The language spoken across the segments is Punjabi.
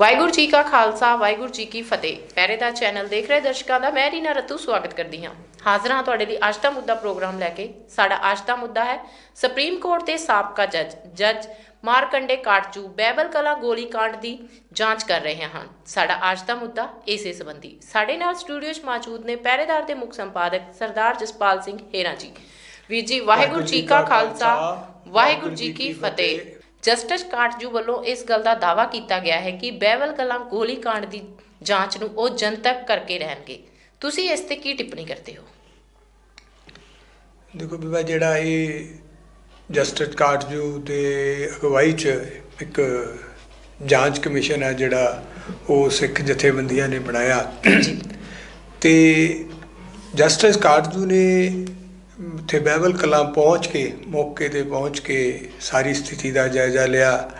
ਵਾਹਿਗੁਰੂ ਜੀ ਕਾ ਖਾਲਸਾ ਵਾਹਿਗੁਰੂ ਜੀ ਕੀ ਫਤਿਹ। ਪਹਿਰੇਦਾਰ ਚੈਨਲ ਦੇਖ ਰਹੇ ਦਰਸ਼ਕਾਂ ਦਾ ਮੈਂ ਰੀਨਾ ਰਤੂ ਸਵਾਗਤ ਕਰਦੀ ਹਾਂ। ਹਾਜ਼ਰ ਹਾਂ ਤੁਹਾਡੇ ਲਈ ਅੱਜ ਦਾ ਮੁੱਦਾ ਪ੍ਰੋਗਰਾਮ ਲੈ ਕੇ। ਸਾਡਾ ਅੱਜ ਦਾ ਮੁੱਦਾ ਹੈ ਸੁਪਰੀਮ ਕੋਰਟ ਦੇ ਸਾਬਕਾ ਜੱਜ ਜੱਜ ਮਾਰਕੰਡੇ ਕਾਟਜੂ ਬੈਬਲ ਕਲਾ ਗੋਲੀकांड ਦੀ ਜਾਂਚ ਕਰ ਰਹੇ ਹਨ। ਸਾਡਾ ਅੱਜ ਦਾ ਮੁੱਦਾ ਇਸੇ ਸੰਬੰਧੀ। ਸਾਡੇ ਨਾਲ ਸਟੂਡੀਓ 'ਚ ਮੌਜੂਦ ਨੇ ਪਹਿਰੇਦਾਰ ਦੇ ਮੁੱਖ ਸੰਪਾਦਕ ਸਰਦਾਰ ਜਸਪਾਲ ਸਿੰਘ ਹੇਰਾ ਜੀ। ਵੀਰ ਜੀ ਵਾਹਿਗੁਰੂ ਜੀ ਕਾ ਖਾਲਸਾ ਵਾਹਿਗੁਰੂ ਜੀ ਕੀ ਫਤਿਹ। ਜਸਟਿਸ ਕਾਟਜੂ ਵੱਲੋਂ ਇਸ ਗੱਲ ਦਾ ਦਾਵਾ ਕੀਤਾ ਗਿਆ ਹੈ ਕਿ ਬਹਿਵਲ ਕਲਾਂ ਗੋਲੀकांड ਦੀ ਜਾਂਚ ਨੂੰ ਉਹ ਜਨਤਕ ਕਰਕੇ ਰਹਿਣਗੇ। ਤੁਸੀਂ ਇਸ ਤੇ ਕੀ ਟਿੱਪਣੀ ਕਰਦੇ ਹੋ? ਦੇਖੋ ਵਿਵਾ ਜਿਹੜਾ ਇਹ ਜਸਟਿਸ ਕਾਟਜੂ ਦੇ ਅਗਵਾਈ 'ਚ ਇੱਕ ਜਾਂਚ ਕਮਿਸ਼ਨ ਹੈ ਜਿਹੜਾ ਉਹ ਸਿੱਖ ਜਥੇਬੰਦੀਆਂ ਨੇ ਬਣਾਇਆ। ਤੇ ਜਸਟਿਸ ਕਾਟਜੂ ਨੇ ਉੱਥੇ ਬਹਿਬਲ ਕਲਾਂ ਪਹੁੰਚ ਕੇ, ਮੌਕੇ ਤੇ ਪਹੁੰਚ ਕੇ ਸਾਰੀ ਸਥਿਤੀ ਦਾ ਜਾਇਜ਼ਾ ਲਿਆ।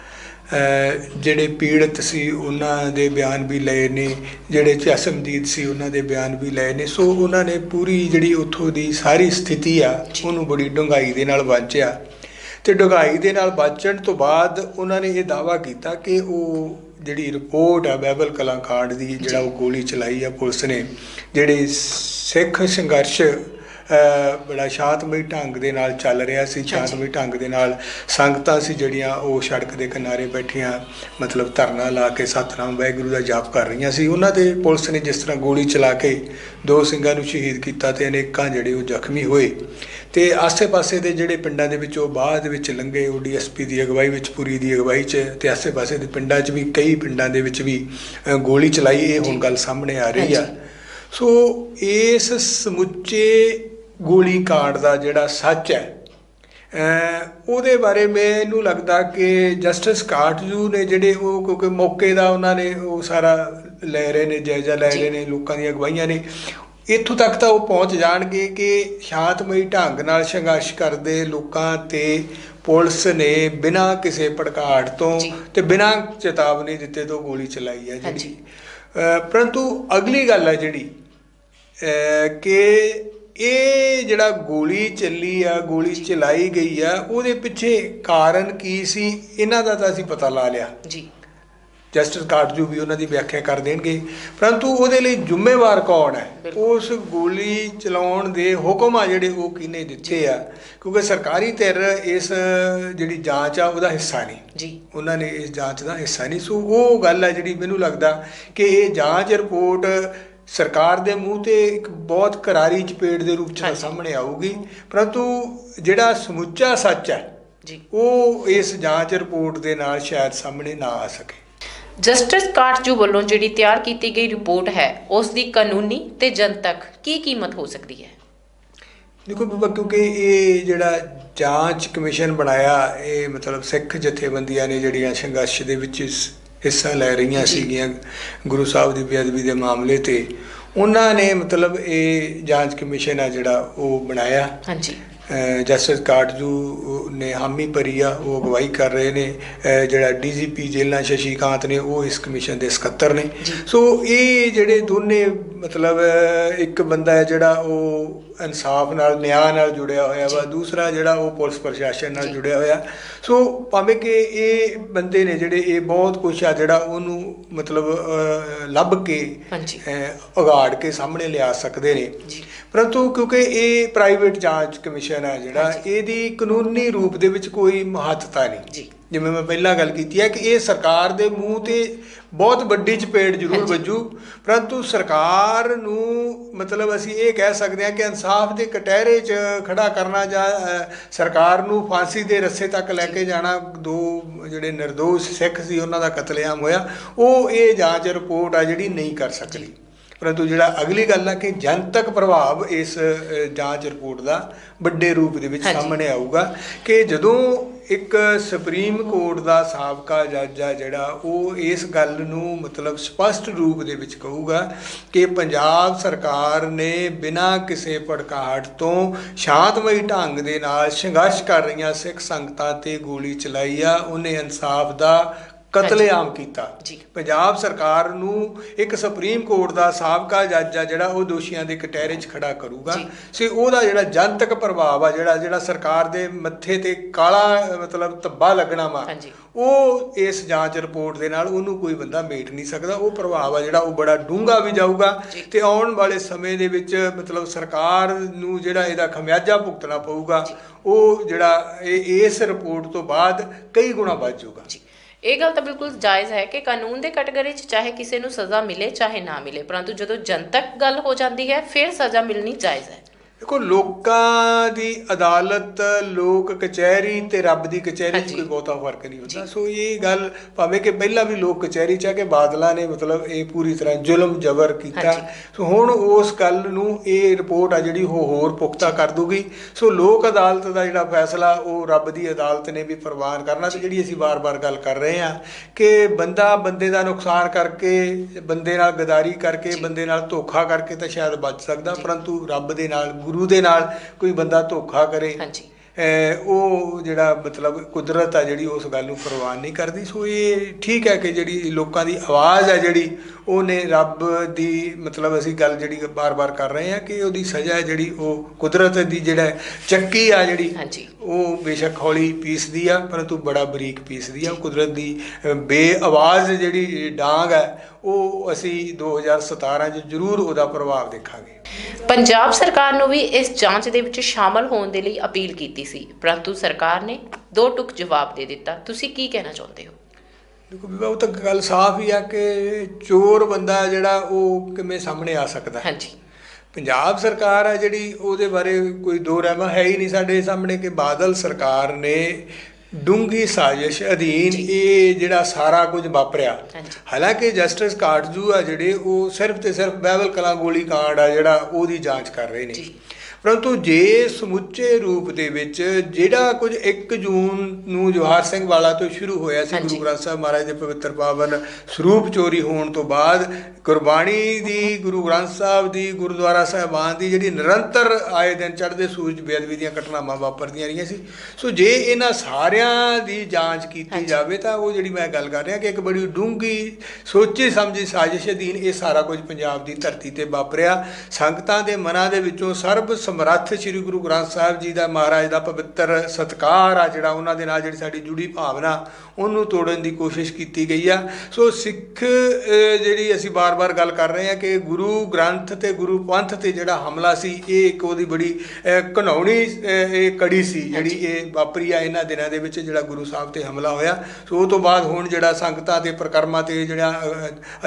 ਜਿਹੜੇ ਪੀੜਤ ਸੀ, ਉਹਨਾਂ ਦੇ ਬਿਆਨ ਵੀ ਲਏ ਨੇ। ਜਿਹੜੇ ਚਸ਼ਮਦੀਦ ਸੀ, ਉਹਨਾਂ ਦੇ ਬਿਆਨ ਵੀ ਲਏ ਨੇ। ਸੋ ਉਹਨਾਂ ਨੇ ਪੂਰੀ ਜਿਹੜੀ ਉੱਥੋਂ ਦੀ ਸਾਰੀ ਸਥਿਤੀ ਆ, ਉਹਨੂੰ ਬੜੀ ਡੂੰਘਾਈ ਦੇ ਨਾਲ ਵਾਂਚਿਆ ਤੇ ਡੂੰਘਾਈ ਦੇ ਨਾਲ ਵਾਚਣ ਤੋਂ ਬਾਅਦ ਉਹਨਾਂ ਨੇ ਇਹ ਦਾਵਾ ਕੀਤਾ ਕਿ ਉਹ ਜਿਹੜੀ ਰਿਪੋਰਟ ਆ ਬਾਈਬਲ ਕਲਾਂ ਕਾਂਡ ਦੀ, ਜਿਹੜਾ ਉਹ ਗੋਲੀ ਚਲਾਈ ਆ ਪੁਲਿਸ ਨੇ, ਜਿਹੜੇ ਸਿੱਖ ਸੰਘਰਸ਼ ਬੜਾ ਸ਼ਾਂਤਮਈ ਢੰਗ ਦੇ ਨਾਲ ਚੱਲ ਰਿਹਾ ਸੀ ਸ਼ਾਂਤਮਈ ਢੰਗ ਦੇ ਨਾਲ ਸੰਗਤਾਂ ਸੀ ਜਿਹੜੀਆਂ ਉਹ ਸੜਕ ਦੇ ਕਿਨਾਰੇ ਬੈਠੀਆਂ ਮਤਲਬ ਧਰਨਾ ਲਾ ਕੇ ਸਤਨਾਮ ਵਾਹਿਗੁਰੂ ਦਾ ਜਾਪ ਕਰ ਰਹੀਆਂ ਸੀ। ਉਹਨਾਂ ਤੇ ਪੁਲਿਸ ਨੇ ਜਿਸ ਤਰ੍ਹਾਂ ਗੋਲੀ ਚਲਾ ਕੇ ਦੋ ਸਿੰਘਾਂ ਨੂੰ ਸ਼ਹੀਦ ਕੀਤਾ ਤੇ ਅਨੇਕਾਂ ਜਿਹੜੇ ਉਹ ਜ਼ਖਮੀ ਹੋਏ। ਤੇ ਆਸੇ-ਪਾਸੇ ਦੇ ਜਿਹੜੇ ਪਿੰਡਾਂ ਦੇ ਵਿੱਚ ਉਹ ਬਾਅਦ ਵਿੱਚ ਲੰਘੇ ਉਹ ਡੀਐਸਪੀ ਦੀ ਅਗਵਾਈ ਵਿੱਚ ਪੂਰੀ ਦੀ ਅਗਵਾਈ 'ਚ ਤੇ ਆਸੇ-ਪਾਸੇ ਦੇ ਪਿੰਡਾਂ 'ਚ ਵੀ ਕਈ ਪਿੰਡਾਂ ਦੇ ਵਿੱਚ ਵੀ ਗੋਲੀ ਚਲਾਈ ਇਹ ਹੁਣ ਗੱਲ ਸਾਹਮਣੇ ਆ ਰਹੀ ਆ। ਸੋ ਇਸ ਸਮੁੱਚੇ ਗੋਲੀ ਕਾਂਡ ਦਾ ਜਿਹੜਾ ਸੱਚ ਹੈ ਉਹਦੇ ਬਾਰੇ ਮੈਨੂੰ ਲੱਗਦਾ ਕਿ ਜਸਟਿਸ ਕਾਟਜੂ ਨੇ ਜਿਹੜੇ ਉਹ ਕਿਉਂਕਿ ਮੌਕੇ ਦਾ ਉਹਨਾਂ ਨੇ ਉਹ ਸਾਰਾ ਲੈ ਰਹੇ ਨੇ ਜਾਇਜ਼ਾ ਲੈ। ਰਹੇ ਨੇ ਲੋਕਾਂ ਦੀਆਂ ਅਗਵਾਈਆਂ ਨੇ ਇੱਥੋਂ ਤੱਕ ਤਾਂ ਉਹ ਪਹੁੰਚ ਜਾਣਗੇ ਕਿ ਸ਼ਾਂਤਮਈ ਢੰਗ ਨਾਲ ਸੰਘਰਸ਼ ਕਰਦੇ ਲੋਕਾਂ ਤੇ ਪੁਲਿਸ ਨੇ ਬਿਨਾਂ ਕਿਸੇ ਭੜਕਾਹਟ ਤੋਂ। ਤੇ ਬਿਨਾਂ ਚੇਤਾਵਨੀ ਦਿੱਤੇ ਤੋਂ ਗੋਲੀ ਚਲਾਈ ਹੈ। ਜਿਹੜੀ ਪਰੰਤੂ ਅਗਲੀ ਗੱਲ ਹੈ ਜਿਹੜੀ ਕਿ ਇਹ ਜਿਹੜਾ ਗੋਲੀ ਚੱਲੀ ਆ ਗੋਲੀ ਚਲਾਈ ਗਈ ਆ ਉਹਦੇ ਪਿੱਛੇ ਕਾਰਨ ਕੀ ਸੀ? ਇਹਨਾਂ ਦਾ ਤਾਂ ਅਸੀਂ ਪਤਾ ਲਾ ਲਿਆ। ਜੀ। ਜਸਟਿਸ ਕਾਟਜੂ ਵੀ ਉਹਨਾਂ ਦੀ ਵਿਆਖਿਆ ਕਰ ਦੇਣਗੇ। ਪਰੰਤੂ ਉਹਦੇ ਲਈ ਜ਼ਿੰਮੇਵਾਰ ਕੌਣ ਹੈ। ਉਸ ਗੋਲੀ ਚਲਾਉਣ ਦੇ ਹੁਕਮ ਆ ਜਿਹੜੇ ਉਹ ਕਿਹਨੇ ਦਿੱਤੇ ਆ? ਕਿਉਂਕਿ ਸਰਕਾਰੀ ਧਿਰ ਇਸ ਜਿਹੜੀ ਜਾਂਚ ਆ ਉਹਦਾ ਹਿੱਸਾ ਨਹੀਂ। ਜੀ। ਉਹਨਾਂ ਨੇ ਇਸ ਜਾਂਚ ਦਾ ਹਿੱਸਾ ਨਹੀਂ। ਸੋ ਉਹ ਗੱਲ ਹੈ ਜਿਹੜੀ ਮੈਨੂੰ ਲੱਗਦਾ ਕਿ ਇਹ ਜਾਂਚ ਰਿਪੋਰਟ ਸਰਕਾਰ ਦੇ ਮੂੰਹ ਤੇ ਇੱਕ ਬਹੁਤ ਕਰਾਰੀ ਚਪੇੜ ਦੇ ਰੂਪ ਚ। ਸਾਹਮਣੇ ਆਊਗੀ। ਪਰੰਤੂ ਜਿਹੜਾ ਸਮੁੱਚਾ ਸੱਚ ਹੈ ਜੀ। ਉਹ ਇਸ ਜਾਂਚ ਰਿਪੋਰਟ ਦੇ ਨਾਲ ਸ਼ਾਇਦ ਸਾਹਮਣੇ ਨਾ ਆ ਸਕੇ। ਜਸਟਿਸ ਕਾਟਜੂ ਵੱਲੋਂ ਜਿਹੜੀ ਤਿਆਰ ਕੀਤੀ ਗਈ ਰਿਪੋਰਟ ਹੈ ਉਸ ਦੀ ਕਾਨੂੰਨੀ ਤੇ ਜਨਤਕ ਕੀ ਕੀਮਤ ਹੋ ਸਕਦੀ ਹੈ? ਦੇਖੋ ਬਾਬਾ ਕਿਉਂਕਿ ਇਹ ਜਿਹੜਾ ਜਾਂਚ ਕਮਿਸ਼ਨ ਬਣਾਇਆ ਇਹ ਮਤਲਬ ਸਿੱਖ ਜਥੇਬੰਦੀਆਂ ਨੇ ਜਿਹੜੀਆਂ ਸੰਘਰਸ਼ ਦੇ ਵਿੱਚ ਹਿੱਸਾ ਲੈ ਰਹੀਆਂ। ਸੀਗੀਆਂ ਗੁਰੂ ਸਾਹਿਬ ਦੀ ਬੇਅਦਬੀ ਦੇ ਮਾਮਲੇ ਤੇ। ਉਹਨਾਂ ਨੇ ਮਤਲਬ ਇਹ ਜਾਂਚ ਕਮਿਸ਼ਨ ਆ ਜਿਹੜਾ ਉਹ ਬਣਾਇਆ। ਹਾਂਜੀ। ਜਸਟਿਸ ਕਾਟਜੂ ਨੇ ਹਾਮੀ ਭਰੀ ਆ ਉਹ ਅਗਵਾਈ ਕਰ ਰਹੇ ਨੇ। ਜਿਹੜਾ ਡੀਜੀਪੀ ਜੇਲ੍ਹਾਂ ਸ਼ਸ਼ੀਕਾਂਤ ਨੇ ਉਹ ਇਸ ਕਮਿਸ਼ਨ ਦੇ ਸਕੱਤਰ ਨੇ। ਸੋ ਇਹ ਜਿਹੜੇ ਦੋਨੇ ਮਤਲਬ ਇੱਕ ਬੰਦਾ ਹੈ ਜਿਹੜਾ ਉਹ ਇਨਸਾਫ ਨਾਲ ਨਿਆਂ ਨਾਲ ਜੁੜਿਆ ਹੋਇਆ ਵਾ। ਦੂਸਰਾ ਜਿਹੜਾ ਉਹ ਪੁਲਿਸ ਪ੍ਰਸ਼ਾਸਨ ਨਾਲ। ਜੁੜਿਆ ਹੋਇਆ। ਸੋ ਭਾਵੇਂ ਕਿ ਇਹ ਬੰਦੇ ਨੇ ਜਿਹੜੇ ਇਹ ਬਹੁਤ ਕੁਛ ਆ ਜਿਹੜਾ ਉਹਨੂੰ ਮਤਲਬ ਲੱਭ ਕੇ ਉਗਾੜ ਕੇ ਸਾਹਮਣੇ ਲਿਆ ਸਕਦੇ ਨੇ। ਪਰੰਤੂ ਕਿਉਂਕਿ ਇਹ ਪ੍ਰਾਈਵੇਟ ਜਾਂਚ ਕਮਿਸ਼ਨ ਹੈ ਜਿਹੜਾ। ਇਹਦੀ ਕਾਨੂੰਨੀ ਰੂਪ ਦੇ ਵਿੱਚ ਕੋਈ ਮਹੱਤਤਾ ਨਹੀਂ। ਜੀ। ਜਿਵੇਂ ਮੈਂ ਪਹਿਲਾਂ ਗੱਲ ਕੀਤੀ ਹੈ ਕਿ ਇਹ ਸਰਕਾਰ ਦੇ ਮੂੰਹ ਤੇ ਬਹੁਤ ਵੱਡੀ ਚਪੇੜ ਜ਼ਰੂਰ। ਵੱਜੂ ਪਰੰਤੂ ਸਰਕਾਰ ਨੂੰ ਮਤਲਬ ਅਸੀਂ ਇਹ ਕਹਿ ਸਕਦੇ ਹਾਂ ਕਿ ਇਨਸਾਫ ਦੇ ਕਟਹਿਰੇ 'ਚ ਖੜਾ ਕਰਨਾ ਜਾਂ ਸਰਕਾਰ ਨੂੰ ਫਾਂਸੀ ਦੇ ਰੱਸੇ ਤੱਕ ਲੈ ਕੇ ਜਾਣਾ ਦੋ ਜਿਹੜੇ ਨਿਰਦੋਸ਼ ਸਿੱਖ ਸੀ ਉਹਨਾਂ ਦਾ ਕਤਲੇਆਮ ਹੋਇਆ ਉਹ ਇਹ ਜਾਂਚ ਰਿਪੋਰਟ ਆ ਜਿਹੜੀ ਨਹੀਂ ਕਰ ਸਕਦੀ ਪਰੰਤੂ ਜਿਹੜਾ ਅਗਲੀ ਗੱਲ ਹੈ ਕਿ ਜਨਤਕ ਪ੍ਰਭਾਵ ਇਸ ਜਾਂਚ ਰਿਪੋਰਟ ਦਾ ਵੱਡੇ ਰੂਪ ਦੇ ਵਿੱਚ। ਸਾਹਮਣੇ ਆਊਗਾ ਕਿ ਜਦੋਂ ਇੱਕ ਸੁਪਰੀਮ ਕੋਰਟ ਦਾ ਸਾਬਕਾ ਜੱਜ ਆ ਜਿਹੜਾ ਉਹ ਇਸ ਗੱਲ ਨੂੰ ਮਤਲਬ ਸਪਸ਼ਟ ਰੂਪ ਦੇ ਵਿੱਚ ਕਹੂਗਾ ਕਿ ਪੰਜਾਬ ਸਰਕਾਰ ਨੇ ਬਿਨਾਂ ਕਿਸੇ ਭੜਕਾਹਟ ਤੋਂ ਸ਼ਾਂਤਮਈ ਢੰਗ ਦੇ ਨਾਲ ਸੰਘਰਸ਼ ਕਰ ਰਹੀਆਂ ਸਿੱਖ ਸੰਗਤਾਂ ਤੇ ਗੋਲੀ ਚਲਾਈ ਆ ਉਹਨੇ ਇਨਸਾਫ ਦਾ ਕਤਲੇਆਮ ਕੀਤਾ। ਪੰਜਾਬ ਸਰਕਾਰ ਨੂੰ ਇੱਕ ਸੁਪਰੀਮ ਕੋਰਟ ਦਾ ਸਾਬਕਾ ਜੱਜ ਆ ਜਿਹੜਾ ਉਹ ਦੋਸ਼ੀਆਂ ਦੇ ਕਟਹਿਰੇ 'ਚ ਖੜਾ ਕਰੂਗਾ। ਸੇ ਉਹਦਾ ਜਿਹੜਾ ਜਨਤਕ ਪ੍ਰਭਾਵ ਆ ਜਿਹੜਾ ਜਿਹੜਾ ਸਰਕਾਰ ਦੇ ਮੱਥੇ ਤੇ ਕਾਲਾ ਮਤਲਬ ਧੱਬਾ ਲੱਗਣਾ ਵਾ। ਉਹ ਇਸ ਜਾਂਚ ਰਿਪੋਰਟ ਦੇ ਨਾਲ ਉਹਨੂੰ ਕੋਈ ਬੰਦਾ ਮੇਟ ਨਹੀਂ ਸਕਦਾ ਉਹ ਪ੍ਰਭਾਵ ਆ ਜਿਹੜਾ ਉਹ ਬੜਾ ਡੂੰਘਾ ਵੀ ਜਾਊਗਾ। ਤੇ ਆਉਣ ਵਾਲੇ ਸਮੇਂ ਦੇ ਵਿੱਚ ਮਤਲਬ ਸਰਕਾਰ ਨੂੰ ਜਿਹੜਾ ਇਹਦਾ ਖਮਿਆਜਾ ਭੁਗਤਣਾ ਪਊਗਾ ਉਹ ਜਿਹੜਾ ਇਸ ਰਿਪੋਰਟ ਤੋਂ ਬਾਅਦ ਕਈ ਗੁਣਾ ਵੱਧ ਜਾਊਗਾ ਜੀ ਇਹ ਗੱਲ ਤਾਂ ਬਿਲਕੁਲ ਜਾਇਜ਼ ਹੈ ਕਿ ਕਾਨੂੰਨ ਦੇ ਕਟਗਰੀ 'ਚ ਚਾਹੇ ਕਿਸੇ ਨੂੰ ਸਜ਼ਾ ਮਿਲੇ ਚਾਹੇ ਨਾ ਮਿਲੇ, ਪਰੰਤੂ ਜਦੋਂ ਜਨਤਕ ਗੱਲ ਹੋ ਜਾਂਦੀ ਹੈ, ਫਿਰ ਸਜ਼ਾ ਮਿਲਣੀ ਜਾਇਜ਼ ਹੈ। ਦੇਖੋ ਲੋਕਾਂ ਦੀ ਅਦਾਲਤ ਲੋਕ ਕਚਹਿਰੀ ਤੇ ਰੱਬ ਦੀ ਕਚਹਿਰੀ 'ਚ। ਕੋਈ ਬਹੁਤਾ ਫ਼ਰਕ ਨਹੀਂ ਹੁੰਦਾ। ਸੋ ਇਹ ਗੱਲ ਭਾਵੇਂ ਕਿ ਪਹਿਲਾਂ ਵੀ ਲੋਕ ਕਚਹਿਰੀ 'ਚ ਆ ਕੇ ਬਾਦਲਾਂ ਨੇ ਮਤਲਬ ਇਹ ਪੂਰੀ ਤਰ੍ਹਾਂ ਜ਼ੁਲਮ ਜ਼ਬਰ ਕੀਤਾ। ਸੋ ਹੁਣ ਉਸ ਗੱਲ ਨੂੰ ਇਹ ਰਿਪੋਰਟ ਆ ਜਿਹੜੀ ਉਹ ਹੋਰ ਪੁਖਤਾ ਕਰ ਦੂਗੀ। ਸੋ ਲੋਕ ਅਦਾਲਤ ਦਾ ਜਿਹੜਾ ਫੈਸਲਾ ਉਹ ਰੱਬ ਦੀ ਅਦਾਲਤ ਨੇ ਵੀ ਪ੍ਰਵਾਨ ਕਰਨਾ ਤੇ ਜਿਹੜੀ ਅਸੀਂ ਵਾਰ-ਵਾਰ ਗੱਲ ਕਰ ਰਹੇ ਹਾਂ ਕਿ ਬੰਦਾ ਬੰਦੇ ਦਾ ਨੁਕਸਾਨ ਕਰਕੇ ਬੰਦੇ ਨਾਲ ਗਦਾਰੀ ਕਰਕੇ ਬੰਦੇ ਨਾਲ ਧੋਖਾ ਕਰਕੇ ਤਾਂ ਸ਼ਾਇਦ ਬਚ ਸਕਦਾ ਪਰੰਤੂ ਰੱਬ ਦੇ ਨਾਲ ਗੁਰੂ ਦੇ ਨਾਲ ਕੋਈ ਬੰਦਾ ਧੋਖਾ ਕਰੇ ਹਾਂਜੀ। ਉਹ ਜਿਹੜਾ ਮਤਲਬ ਕੁਦਰਤ ਆ ਜਿਹੜੀ ਉਸ ਗੱਲ ਨੂੰ ਪ੍ਰਵਾਨ ਨਹੀਂ ਕਰਦੀ। ਸੋ ਇਹ ਠੀਕ ਹੈ ਕਿ ਜਿਹੜੀ ਲੋਕਾਂ ਦੀ ਆਵਾਜ਼ ਹੈ ਜਿਹੜੀ ਉਹਨੇ ਰੱਬ ਦੀ ਮਤਲਬ ਅਸੀਂ ਗੱਲ ਜਿਹੜੀ ਬਾਰ-ਬਾਰ ਕਰ ਰਹੇ ਹਾਂ ਕਿ ਉਹਦੀ ਸਜ਼ਾ ਜਿਹੜੀ ਉਹ ਕੁਦਰਤ ਦੀ ਜਿਹੜਾ ਚੱਕੀ ਆ ਜਿਹੜੀ ਹਾਂਜੀ। ਉਹ ਬੇਸ਼ੱਕ ਹੌਲੀ ਪੀਸਦੀ ਆ ਪਰੰਤੂ ਬੜਾ ਬਰੀਕ ਪੀਸਦੀ ਆ। ਕੁਦਰਤ ਦੀ ਬੇਆਵਾਜ਼ ਜਿਹੜੀ ਡਾਂਗ ਹੈ ਉਹ ਅਸੀਂ 2017 ਚ ਜ਼ਰੂਰ ਉਹਦਾ ਪ੍ਰਭਾਵ ਦੇਖਾਂਗੇ। ਪੰਜਾਬ ਸਰਕਾਰ ਨੂੰ ਵੀ ਇਸ ਜਾਂਚ ਦੇ ਵਿੱਚ ਸ਼ਾਮਲ ਹੋਣ ਦੇ ਲਈ ਅਪੀਲ ਕੀਤੀ ਸੀ ਪਰੰਤੂ ਸਰਕਾਰ ਨੇ ਦੋ ਟੁਕ ਜਵਾਬ ਦੇ ਦਿੱਤਾ। ਤੁਸੀਂ ਕੀ ਕਹਿਣਾ ਚਾਹੁੰਦੇ ਹੋ? ਦੇਖੋ ਵੀ ਉਹ ਤਾਂ ਗੱਲ ਸਾਫ਼ ਹੀ ਆ ਕਿ ਚੋਰ ਬੰਦਾ ਜਿਹੜਾ ਉਹ ਕਿਵੇਂ ਸਾਹਮਣੇ ਆ ਸਕਦਾ। ਹਾਂਜੀ। ਪੰਜਾਬ ਸਰਕਾਰ ਹੈ ਜਿਹੜੀ ਉਹਦੇ ਬਾਰੇ ਕੋਈ ਦੋ ਰਹਿਮਾ ਹੈ ਹੀ ਨਹੀਂ ਸਾਡੇ ਸਾਹਮਣੇ ਕਿ ਬਾਦਲ ਸਰਕਾਰ ਨੇ ਡੂੰਗੀ ਸਾਜ਼ਿਸ਼ ਅਧੀਨ ਇਹ ਜਿਹੜਾ ਸਾਰਾ ਕੁਝ ਵਾਪਰਿਆ। ਹਾਲਾਂਕਿ ਜਸਟਿਸ ਕਾਟਜੂ ਆ ਜਿਹੜੇ ਉਹ ਸਿਰਫ ਤੇ ਸਿਰਫ ਬਹਿਬਲ ਕਲਾਂ ਗੋਲੀ ਕਾਂਡ ਆ ਜਿਹੜਾ ਉਹਦੀ ਜਾਂਚ ਕਰ ਰਹੇ ਨੇ। ਪਰੰਤੂ ਜੇ ਸਮੁੱਚੇ ਰੂਪ ਦੇ ਵਿੱਚ ਜਿਹੜਾ ਕੁਝ 1 ਜੂਨ ਨੂੰ ਜਵਾਹਰ ਸਿੰਘ ਵਾਲਾ ਤੋਂ ਸ਼ੁਰੂ ਹੋਇਆ ਸੀ। ਗੁਰੂ ਗ੍ਰੰਥ ਸਾਹਿਬ ਮਹਾਰਾਜ ਦੇ ਪਵਿੱਤਰ ਪਾਵਨ ਸਰੂਪ ਚੋਰੀ ਹੋਣ ਤੋਂ ਬਾਅਦ ਗੁਰਬਾਣੀ ਦੀ ਗੁਰੂ ਗ੍ਰੰਥ ਸਾਹਿਬ ਦੀ ਗੁਰਦੁਆਰਾ ਸਾਹਿਬਾਨ ਦੀ ਜਿਹੜੀ ਨਿਰੰਤਰ ਆਏ ਦਿਨ ਚੜ੍ਹਦੇ ਸੂਰਜ ਬੇਅਦਬੀ ਦੀਆਂ ਘਟਨਾਵਾਂ ਵਾਪਰਦੀਆਂ ਰਹੀਆਂ ਸੀ ਸੋ ਜੇ ਇਹਨਾਂ ਸਾਰਿਆਂ ਦੀ ਜਾਂਚ ਕੀਤੀ। ਜਾਵੇ ਤਾਂ ਉਹ ਜਿਹੜੀ ਮੈਂ ਗੱਲ ਕਰ ਰਿਹਾ ਕਿ ਇੱਕ ਬੜੀ ਡੂੰਘੀ ਸੋਚੀ ਸਮਝੀ ਸਾਜ਼ਿਸ਼ ਅਧੀਨ ਇਹ ਸਾਰਾ ਕੁਝ ਪੰਜਾਬ ਦੀ ਧਰਤੀ ਤੇ ਵਾਪਰਿਆ ਸੰਗਤਾਂ ਦੇ ਮਨਾਂ ਦੇ ਵਿੱਚੋਂ ਸਰਬ ਸਮਰੱਥ ਸ੍ਰੀ ਗੁਰੂ ਗ੍ਰੰਥ ਸਾਹਿਬ ਜੀ ਦਾ ਮਹਾਰਾਜ ਦਾ ਪਵਿੱਤਰ ਸਤਕਾਰ ਆ ਜਿਹੜਾ ਉਹਨਾਂ ਦੇ ਨਾਲ ਜਿਹੜੀ ਸਾਡੀ ਜੁੜੀ ਭਾਵਨਾ ਉਹਨੂੰ ਤੋੜਨ ਦੀ ਕੋਸ਼ਿਸ਼ ਕੀਤੀ ਗਈ ਆ। ਸੋ ਸਿੱਖ ਜਿਹੜੀ ਅਸੀਂ ਬਾਰ-ਬਾਰ ਗੱਲ ਕਰ ਰਹੇ ਹਾਂ ਕਿ ਗੁਰੂ ਗ੍ਰੰਥ ਤੇ ਗੁਰੂ ਪੰਥ ਤੇ ਜਿਹੜਾ ਹਮਲਾ ਸੀ ਇਹ ਇੱਕ ਉਹਦੀ ਬੜੀ ਅਹ, ਇਹ ਕੜੀ ਸੀ ਜਿਹੜੀ ਇਹ ਵਾਪਰੀ ਆ ਇਹਨਾਂ ਦਿਨਾਂ ਦੇ ਵਿੱਚ ਜਿਹੜਾ ਗੁਰੂ ਸਾਹਿਬ ਤੇ ਹਮਲਾ ਹੋਇਆ। ਸੋ ਉਹ ਤੋਂ ਬਾਅਦ ਹੁਣ ਜਿਹੜਾ ਸੰਗਤਾਂ ਤੇ ਪ੍ਰਕਰਮਾਂ ਤੇ ਜਿਹੜਾ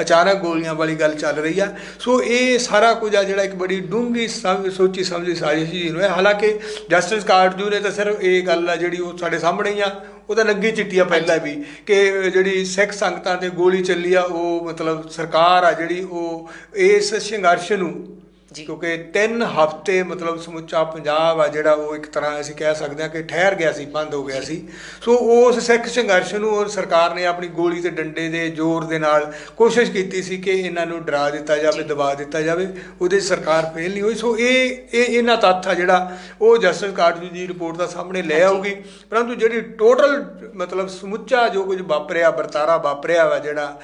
ਅਚਾਨਕ ਗੋਲੀਆਂ ਵਾਲੀ ਗੱਲ ਚੱਲ ਰਹੀ ਆ। ਸੋ ਇਹ ਸਾਰਾ ਕੁਝ ਆ ਜਿਹੜਾ ਇੱਕ ਬੜੀ ਡੂੰਘੀ ਸੋਚੀ ਸਮਝੀ ਸਾਜ਼ਿਸ਼ ਜੀ ਨੂੰ ਹੈ। ਹਾਲਾਂਕਿ ਜਸਟਿਸ ਕਾਰਡਜੂ ਨੇ ਤਾਂ ਸਿਰਫ ਇਹ ਗੱਲ ਆ ਜਿਹੜੀ ਉਹ ਸਾਡੇ ਸਾਹਮਣੇ ਹੀ ਆ। ਉਹ ਤਾਂ ਲੱਗੀ ਚਿੱਟੀ ਆ ਪਹਿਲਾਂ ਵੀ ਕਿ ਜਿਹੜੀ ਸਿੱਖ ਸੰਗਤਾਂ ਤੇ ਗੋਲੀ ਚੱਲੀ ਆ ਉਹ ਮਤਲਬ ਸਰਕਾਰ ਆ ਜਿਹੜੀ ਉਹ ਇਸ ਸੰਘਰਸ਼ ਨੂੰ ਜੀ। ਕਿਉਂਕਿ ਤਿੰਨ ਹਫ਼ਤੇ ਮਤਲਬ ਸਮੁੱਚਾ ਪੰਜਾਬ ਆ ਜਿਹੜਾ ਉਹ ਇੱਕ ਤਰ੍ਹਾਂ ਅਸੀਂ ਕਹਿ ਸਕਦੇ ਹਾਂ ਕਿ ਠਹਿਰ ਗਿਆ ਸੀ ਬੰਦ ਹੋ ਗਿਆ ਸੀ। ਸੋ ਉਸ ਸਿੱਖ ਸੰਘਰਸ਼ ਨੂੰ ਔਰ ਸਰਕਾਰ ਨੇ ਆਪਣੀ ਗੋਲੀ ਤੇ ਡੰਡੇ ਦੇ ਜ਼ੋਰ ਦੇ ਨਾਲ ਕੋਸ਼ਿਸ਼ ਕੀਤੀ ਸੀ ਕਿ ਇਹਨਾਂ ਨੂੰ ਡਰਾ ਦਿੱਤਾ ਜਾਵੇ ਦਬਾ ਦਿੱਤਾ ਜਾਵੇ। ਉਹਦੇ ਸਰਕਾਰ ਫੇਲ ਨਹੀਂ ਹੋਈ। ਸੋ ਇਹ ਇਹ ਇਹਨਾਂ ਤੱਥ ਆ ਜਿਹੜਾ ਉਹ ਜਸਟਿਸ ਕਾਰਜੂ ਦੀ ਰਿਪੋਰਟ ਦਾ ਸਾਹਮਣੇ ਲੈ ਆਊਗੀ ਪਰੰਤੂ ਜਿਹੜੀ ਟੋਟਲ ਮਤਲਬ ਸਮੁੱਚਾ ਜੋ ਕੁਝ ਵਾਪਰਿਆ ਵਰਤਾਰਾ ਵਾਪਰਿਆ ਵਾ ਜਿਹੜਾ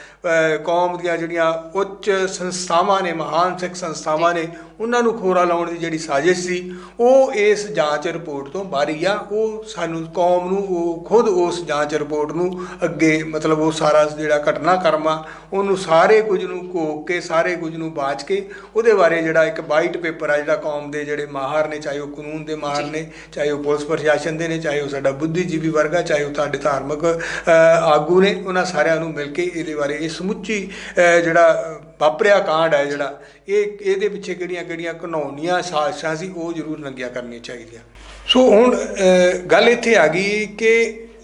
ਕੌਮ ਦੀਆਂ ਜਿਹੜੀਆਂ ਉੱਚ ਸੰਸਥਾਵਾਂ ਨੇ ਮਹਾਨ ਸਿੱਖ ਸੰਸਥਾਵਾਂ ਨੇ ਉਹਨਾਂ ਨੂੰ ਖੋਰਾ ਲਾਉਣ ਦੀ ਜਿਹੜੀ ਸਾਜ਼ਿਸ਼ ਸੀ ਉਹ ਇਸ ਜਾਂਚ ਰਿਪੋਰਟ ਤੋਂ ਬਾਹਰੀ ਆ ਉਹ ਸਾਨੂੰ ਕੌਮ ਨੂੰ ਉਹ ਖੁਦ ਉਸ ਜਾਂਚ ਰਿਪੋਰਟ ਨੂੰ ਅੱਗੇ ਮਤਲਬ ਉਹ ਸਾਰਾ ਜਿਹੜਾ ਘਟਨਾਕ੍ਰਮ ਆ ਉਹਨੂੰ ਸਾਰੇ ਕੁਝ ਨੂੰ ਘੋਕ ਕੇ ਸਾਰੇ ਕੁਝ ਨੂੰ ਬਾਚ ਕੇ ਉਹਦੇ ਬਾਰੇ ਜਿਹੜਾ ਇੱਕ ਵਾਈਟ ਪੇਪਰ ਆ ਜਿਹੜਾ ਕੌਮ ਦੇ ਜਿਹੜੇ ਮਾਹਰ ਨੇ ਚਾਹੇ ਉਹ ਕਾਨੂੰਨ ਦੇ ਮਾਹਰ। ਨੇ ਚਾਹੇ ਉਹ ਪੁਲਿਸ ਪ੍ਰਸ਼ਾਸਨ ਦੇ ਨੇ ਚਾਹੇ ਉਹ ਸਾਡਾ ਬੁੱਧੀਜੀਵੀ ਵਰਗਾ ਚਾਹੇ ਉਹ ਤੁਹਾਡੇ ਧਾਰਮਿਕ ਆਗੂ ਨੇ ਉਹਨਾਂ ਸਾਰਿਆਂ ਨੂੰ ਮਿਲ ਕੇ ਇਹਦੇ ਬਾਰੇ ਇਹ ਸਮੁੱਚੀ ਜਿਹੜਾ ਵਾਪਰਿਆ ਕਾਂਡ ਹੈ ਜਿਹੜਾ ਇਹ ਇਹਦੇ ਪਿੱਛੇ ਕਿਹੜੀਆਂ ਕਿਹੜੀਆਂ ਘਨੌਣੀਆਂ ਸਾਜ਼ਿਸ਼ਾਂ ਸੀ ਉਹ ਜ਼ਰੂਰ ਨੰਗੀਆਂ ਕਰਨੀਆਂ ਚਾਹੀਦੀਆਂ। ਸੋ ਹੁਣ ਗੱਲ ਇੱਥੇ ਆ ਗਈ ਕਿ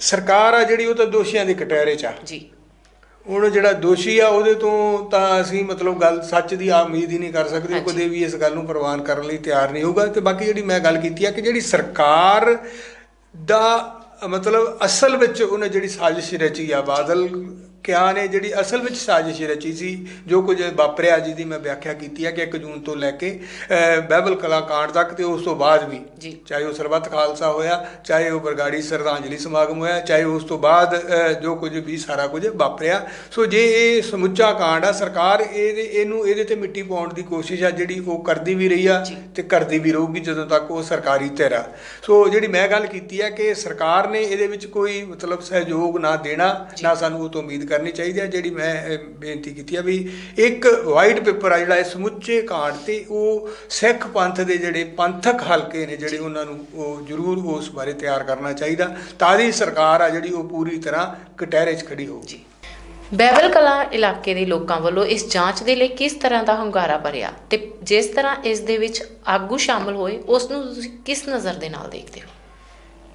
ਸਰਕਾਰ ਆ ਜਿਹੜੀ ਉਹ ਤਾਂ ਦੋਸ਼ੀਆਂ ਦੇ ਕਟਹਿਰੇ 'ਚ ਆ। ਜੀ। ਹੁਣ ਜਿਹੜਾ ਦੋਸ਼ੀ ਆ ਉਹਦੇ ਤੋਂ ਤਾਂ ਅਸੀਂ ਮਤਲਬ ਗੱਲ ਸੱਚ ਦੀ ਆ ਉਮੀਦ ਹੀ ਨਹੀਂ ਕਰ ਸਕਦੇ। ਕਦੇ ਵੀ ਇਸ ਗੱਲ ਨੂੰ ਪ੍ਰਵਾਨ ਕਰਨ ਲਈ ਤਿਆਰ ਨਹੀਂ ਹੋਊਗਾ। ਤੇ ਬਾਕੀ ਜਿਹੜੀ ਮੈਂ ਗੱਲ ਕੀਤੀ ਆ ਕਿ ਜਿਹੜੀ ਸਰਕਾਰ ਦਾ ਮਤਲਬ ਅਸਲ ਵਿੱਚ ਉਹਨੇ ਜਿਹੜੀ ਸਾਜ਼ਿਸ਼ ਰਚੀ ਆ ਬਾਦਲ ਕਿਆ ਨੇ ਜਿਹੜੀ ਅਸਲ ਵਿੱਚ ਸਾਜ਼ਿਸ਼ ਰਚੀ ਸੀ ਜੋ ਕੁਝ ਵਾਪਰਿਆ ਜਿਹਦੀ ਮੈਂ ਵਿਆਖਿਆ ਕੀਤੀ ਹੈ ਕਿ 1 ਜੂਨ ਤੋਂ ਲੈ ਕੇ ਅਹ, ਬਾਈਬਲ ਕਲਾ ਕਾਂਡ ਤੱਕ ਤੇ ਉਸ ਤੋਂ ਬਾਅਦ ਵੀ ਜੀ। ਚਾਹੇ ਉਹ ਸਰਬੱਤ ਖਾਲਸਾ ਹੋਇਆ ਚਾਹੇ ਉਹ ਬਰਗਾੜੀ ਸ਼ਰਧਾਂਜਲੀ ਸਮਾਗਮ ਹੋਇਆ ਚਾਹੇ ਉਸ ਤੋਂ ਬਾਅਦ ਜੋ ਕੁਝ ਵੀ ਸਾਰਾ ਕੁਝ ਵਾਪਰਿਆ ਸੋ ਜੇ ਇਹ ਸਮੁੱਚਾ ਕਾਂਡ ਆ ਸਰਕਾਰ ਇਹਦੇ ਇਹਨੂੰ ਇਹਦੇ ਤੇ ਮਿੱਟੀ ਪਾਉਣ ਦੀ ਕੋਸ਼ਿਸ਼ ਆ ਜਿਹੜੀ ਉਹ ਕਰਦੀ ਵੀ ਰਹੀ ਆ ਜੀ। ਤੇ ਕਰਦੀ ਵੀ ਰਹੂਗੀ ਜਦੋਂ ਤੱਕ ਉਹ ਸਰਕਾਰੀ ਧਿਰ ਆ ਸੋ ਜਿਹੜੀ ਮੈਂ ਗੱਲ ਕੀਤੀ ਹੈ ਕਿ ਸਰਕਾਰ ਨੇ ਇਹਦੇ ਵਿੱਚ ਕੋਈ ਮਤਲਬ ਸਹਿਯੋਗ ਨਾ ਦੇਣਾ ਜੀ। ਨਾ ਸਾਨੂੰ ਉਹ ਤੋਂ ਉਮੀਦ ਕਰਨੀ ਚਾਹੀਦੀ ਹੈ ਜਿਹੜੀ ਮੈਂ ਬੇਨਤੀ ਕੀਤੀ ਹੈ ਵੀ ਇੱਕ ਵਾਈਟ ਪੇਪਰ ਆ ਜਿਹੜਾ ਇਹ ਸਮੁੱਚੇ ਕਾਂਡ ਤੇ ਉਹ ਸਿੱਖ ਪੰਥ ਦੇ ਜਿਹੜੇ ਪੰਥਕ ਹਲਕੇ ਨੇ ਜਿਹੜੇ ਉਹਨਾਂ ਨੂੰ ਉਹ ਜ਼ਰੂਰ ਉਸ ਬਾਰੇ ਤਿਆਰ ਕਰਨਾ ਚਾਹੀਦਾ। ਤਾਂ ਦੀ ਸਰਕਾਰ ਆ ਜਿਹੜੀ ਉਹ ਪੂਰੀ ਤਰ੍ਹਾਂ ਕਟਹਿਰੇ 'ਚ ਖੜੀ ਹੋਊਗੀ। ਜੀ। ਬੈਬਲ ਕਲਾਂ ਇਲਾਕੇ ਦੇ ਲੋਕਾਂ ਵੱਲੋਂ ਇਸ ਜਾਂਚ ਦੇ ਲਈ ਕਿਸ ਤਰ੍ਹਾਂ ਦਾ ਹੰਗਾਰਾ ਭਰਿਆ ਤੇ ਜਿਸ ਤਰ੍ਹਾਂ ਇਸ ਦੇ ਵਿੱਚ ਆਗੂ ਸ਼ਾਮਲ ਹੋਏ ਉਸ ਨੂੰ ਤੁਸੀਂ ਕਿਸ ਨਜ਼ਰ ਦੇ ਨਾਲ ਦੇਖਦੇ ਹੋ?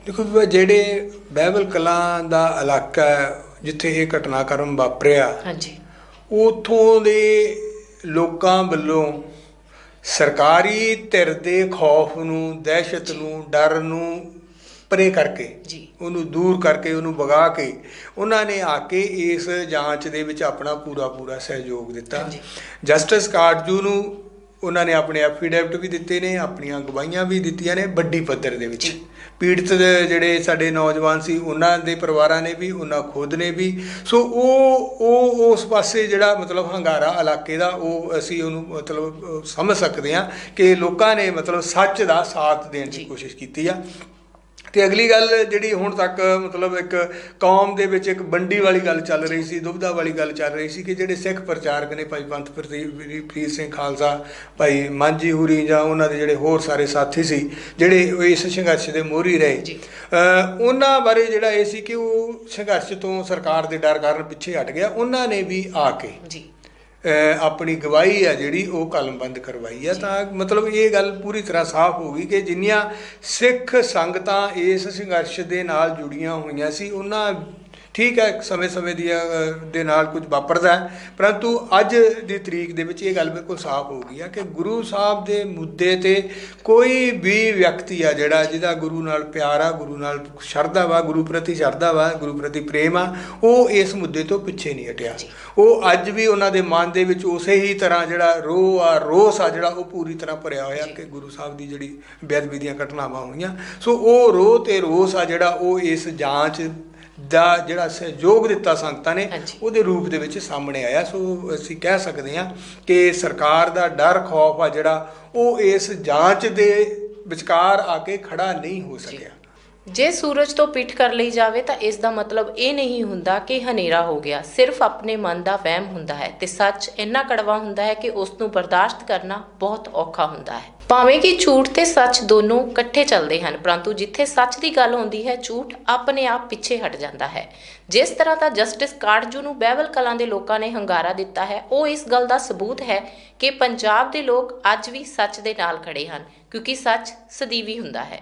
ਦੇਖੋ ਜਿਹੜੇ ਬਾਈਬਲ ਕਲਾਂ ਦਾ ਇਲਾਕਾ ਹੈ, ਜਿੱਥੇ ਇਹ ਘਟਨਾਕ੍ਰਮ ਵਾਪਰਿਆ ਹਾਂਜੀ। ਉਥੋਂ ਦੇ ਲੋਕਾਂ ਵੱਲੋਂ ਸਰਕਾਰੀ ਧਿਰ ਦੇ ਖੌਫ ਨੂੰ ਦਹਿਸ਼ਤ ਨੂੰ ਡਰ ਨੂੰ ਪਰੇ ਕਰਕੇ ਜੀ। ਉਹਨੂੰ ਦੂਰ ਕਰਕੇ ਉਹਨੂੰ ਵਗਾ ਕੇ ਉਹਨਾਂ ਨੇ ਆ ਕੇ ਇਸ ਜਾਂਚ ਦੇ ਵਿੱਚ ਆਪਣਾ ਪੂਰਾ ਪੂਰਾ ਸਹਿਯੋਗ ਦਿੱਤਾ। ਜਸਟਿਸ ਕਾਰਜੂ ਨੂੰ ਉਹਨਾਂ ਨੇ ਆਪਣੇ ਐਫੀਡੈਵਿਟ ਵੀ ਦਿੱਤੇ ਨੇ ਆਪਣੀਆਂ ਗਵਾਹੀਆਂ ਵੀ ਦਿੱਤੀਆਂ ਨੇ ਵੱਡੀ ਪੱਧਰ ਦੇ ਵਿੱਚ। ਪੀੜਤ ਜਿਹੜੇ ਸਾਡੇ ਨੌਜਵਾਨ ਸੀ ਉਹਨਾਂ ਦੇ ਪਰਿਵਾਰਾਂ ਨੇ ਵੀ ਉਹਨਾਂ ਖੁਦ ਨੇ ਵੀ ਸੋ ਉਹ ਉਹ ਉਸ ਪਾਸੇ ਜਿਹੜਾ ਮਤਲਬ ਹੰਗਾਰਾ ਇਲਾਕੇ ਦਾ ਉਹ ਅਸੀਂ ਉਹਨੂੰ ਮਤਲਬ ਸਮਝ ਸਕਦੇ ਹਾਂ ਕਿ ਲੋਕਾਂ ਨੇ ਮਤਲਬ ਸੱਚ ਦਾ ਸਾਥ ਦੇਣ ਦੀ। ਕੋਸ਼ਿਸ਼ ਕੀਤੀ ਆ ਤੇ ਅਗਲੀ ਗੱਲ ਜਿਹੜੀ ਹੁਣ ਤੱਕ ਮਤਲਬ ਇੱਕ ਕੌਮ ਦੇ ਵਿੱਚ ਇੱਕ ਬੰਡੀ ਵਾਲੀ ਗੱਲ ਚੱਲ ਰਹੀ ਸੀ ਦੁਬਦਾ ਵਾਲੀ ਗੱਲ ਚੱਲ ਰਹੀ ਸੀ ਕਿ ਜਿਹੜੇ ਸਿੱਖ ਪ੍ਰਚਾਰਕ ਨੇ ਭਾਈ ਪੰਥ ਪ੍ਰਤੀ- ਸਿੰਘ ਖਾਲਸਾ ਭਾਈ ਮਾਂਜੀ ਹੁਰੀ ਜਾਂ ਉਹਨਾਂ ਦੇ ਜਿਹੜੇ ਹੋਰ ਸਾਰੇ ਸਾਥੀ ਸੀ ਜਿਹੜੇ ਇਸ ਸੰਘਰਸ਼ ਦੇ ਮੋਹਰੀ ਰਹੇ। ਉਹਨਾਂ ਬਾਰੇ ਜਿਹੜਾ ਇਹ ਸੀ ਕਿ ਉਹ ਸੰਘਰਸ਼ ਤੋਂ ਸਰਕਾਰ ਦੇ ਡਰ ਕਾਰਨ ਪਿੱਛੇ ਹਟ ਗਿਆ ਉਹਨਾਂ ਨੇ ਵੀ ਆ ਕੇ ਜੀ। ਆਪਣੀ ਗਵਾਹੀ ਆ ਜਿਹੜੀ ਉਹ ਕਲਮਬੰਦ ਕਰਵਾਈ ਆ ਤਾਂ ਮਤਲਬ ਇਹ ਗੱਲ ਪੂਰੀ ਤਰ੍ਹਾਂ ਸਾਫ਼ ਹੋ ਗਈ ਕਿ ਜਿੰਨੀਆਂ ਸਿੱਖ ਸੰਗਤਾਂ ਇਸ ਸੰਘਰਸ਼ ਦੇ ਨਾਲ ਜੁੜੀਆਂ ਹੋਈਆਂ ਸੀ ਉਹਨਾਂ ਠੀਕ ਹੈ ਸਮੇਂ-ਸਮੇਂ ਦੀ ਦੇ ਨਾਲ ਕੁਝ ਵਾਪਰਦਾ ਹੈ ਪਰੰਤੂ ਅੱਜ ਦੀ ਤਰੀਕ ਦੇ ਵਿੱਚ ਇਹ ਗੱਲ ਬਿਲਕੁਲ ਸਾਫ਼ ਹੋ ਗਈ ਆ ਕਿ ਗੁਰੂ ਸਾਹਿਬ ਦੇ ਮੁੱਦੇ ਤੇ ਕੋਈ ਵੀ ਵਿਅਕਤੀ ਆ ਜਿਹੜਾ ਜਿਹਦਾ ਗੁਰੂ ਨਾਲ ਪਿਆਰ ਆ ਗੁਰੂ ਨਾਲ ਸ਼ਰਧਾ ਵਾ ਗੁਰੂ ਪ੍ਰਤੀ ਸ਼ਰਧਾ ਵਾ ਗੁਰੂ ਪ੍ਰਤੀ ਪ੍ਰੇਮ ਆ ਉਹ ਇਸ ਮੁੱਦੇ ਤੋਂ ਪਿੱਛੇ ਨਹੀਂ ਹਟਿਆ। ਉਹ ਅੱਜ ਵੀ ਉਹਨਾਂ ਦੇ ਮਨ ਦੇ ਵਿੱਚ ਉਸੇ ਹੀ ਤਰ੍ਹਾਂ ਜਿਹੜਾ ਰੋਹ ਆ ਰੋਸ ਆ ਜਿਹੜਾ ਉਹ ਪੂਰੀ ਤਰ੍ਹਾਂ ਭਰਿਆ ਹੋਇਆ। ਕਿ ਗੁਰੂ ਸਾਹਿਬ ਦੀ ਜਿਹੜੀ ਬੇਅਦਬੀ ਦੀਆਂ ਘਟਨਾਵਾਂ ਹੋਈਆਂ ਸੋ ਉਹ ਰੋਹ ਤੇ ਰੋਸ ਆ ਜਿਹੜਾ ਉਹ ਇਸ ਜਾਂਚ ਦਾ ਜਿਹੜਾ ਸਹਿਯੋਗ ਦਿੱਤਾ ਸੰਗਤਾਂ ਨੇ। ਉਹਦੇ ਰੂਪ ਦੇ ਵਿੱਚ ਸਾਹਮਣੇ ਆਇਆ। ਸੋ ਅਸੀਂ ਕਹਿ ਸਕਦੇ ਹਾਂ ਕਿ ਸਰਕਾਰ ਦਾ ਡਰ ਖੌਫ ਆ ਜਿਹੜਾ ਉਹ ਇਸ ਜਾਂਚ ਦੇ ਵਿਚਕਾਰ ਆ ਕੇ ਖੜਾ ਨਹੀਂ ਹੋ ਸਕਿਆ। ਜੇ ਸੂਰਜ ਤੋਂ ਪਿੱਠ ਕਰ ਲਈ ਜਾਵੇ ਤਾਂ ਇਸ ਦਾ ਮਤਲਬ ਇਹ ਨਹੀਂ ਹੁੰਦਾ ਕਿ ਹਨੇਰਾ ਹੋ ਗਿਆ। ਸਿਰਫ ਆਪਣੇ ਮਨ ਦਾ ਵਹਿਮ ਹੁੰਦਾ ਹੈ ਤੇ ਸੱਚ ਇੰਨਾ ਕੜਵਾ ਹੁੰਦਾ ਹੈ ਕਿ ਉਸ ਨੂੰ ਬਰਦਾਸ਼ਤ ਕਰਨਾ ਬਹੁਤ ਔਖਾ ਹੁੰਦਾ ਹੈ। ਭਾਵੇਂ ਕਿ ਝੂਠ ਤੇ ਸੱਚ ਦੋਨੋਂ ਇਕੱਠੇ ਚੱਲਦੇ ਹਨ, ਪਰੰਤੂ ਜਿੱਥੇ ਸੱਚ ਦੀ ਗੱਲ ਹੁੰਦੀ ਹੈ, ਝੂਠ ਆਪਣੇ ਆਪ ਪਿੱਛੇ ਹਟ ਜਾਂਦਾ ਹੈ। ਜਿਸ ਤਰ੍ਹਾਂ ਦਾ ਜਸਟਿਸ ਕਾਰਜੂ ਨੂੰ ਬਹਿਬਲ ਕਲਾਂ ਦੇ ਲੋਕਾਂ ਨੇ ਹੰਗਾਰਾ ਦਿੱਤਾ ਹੈ, ਉਹ ਇਸ ਗੱਲ ਦਾ ਸਬੂਤ ਹੈ ਕਿ ਪੰਜਾਬ ਦੇ ਲੋਕ ਅੱਜ ਵੀ ਸੱਚ ਦੇ ਨਾਲ ਖੜੇ ਹਨ, ਕਿਉਂਕਿ ਸੱਚ ਸਦੀਵੀ ਹੁੰਦਾ ਹੈ।